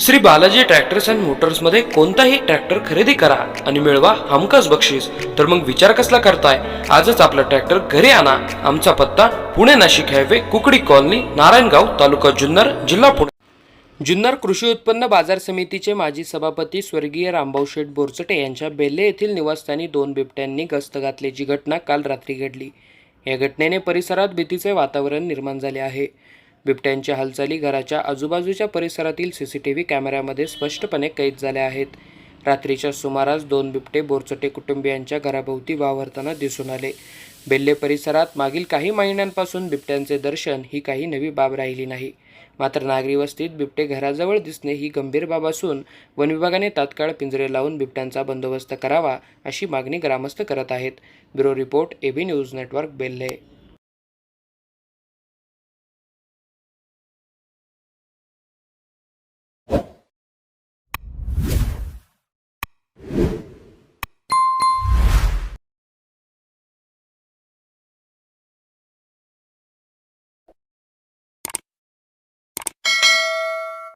Shri Balaji tractors and मोटर्समध्ये कोणताही tractor खरेदी करा आणि मिळवा हमखास बक्षीस. तर मग विचार कसला करताय? आजच आपला ट्रॅक्टर घरी आणा. आमचा पत्ता पुणे नाशिक हायवे कुकडी कॉलनी नारायणगाव तालुका जुन्नर जिल्हा पुणे. जुन्नर कृषी उत्पन्न बाजार समितीचे माजी सभापती स्वर्गीय रामभाऊ शेठ बोरचटे यांच्या बेल्ले येथील निवासस्थानी दोन बिबट्यांनी गस्त घातल्याची घटना काल रात्री घडली. या घटनेने परिसरात भीतीचे वातावरण निर्माण झाले आहे. बिबट्यांच्या हालचाली घराच्या आजूबाजूच्या परिसरातील सी सी टी व्ही कॅमेऱ्यामध्ये स्पष्टपणे कैद झाल्या आहेत. रात्रीच्या सुमारास दोन बिबटे बोरचटे कुटुंबियांच्या घराभोवती वावरताना दिसून आले. बेल्ले परिसरात मागील काही महिन्यांपासून बिबट्यांचे दर्शन ही काही नवी बाब राहिली नाही. मात्र नागरी वस्तीत बिबटे घराजवळ दिसणे ही गंभीर बाब असून वन विभागाने तात्काळ पिंजरे लावून बिबट्यांचा बंदोबस्त करावा अशी मागणी ग्रामस्थ करत आहेत. Bureau report A B news network Belhe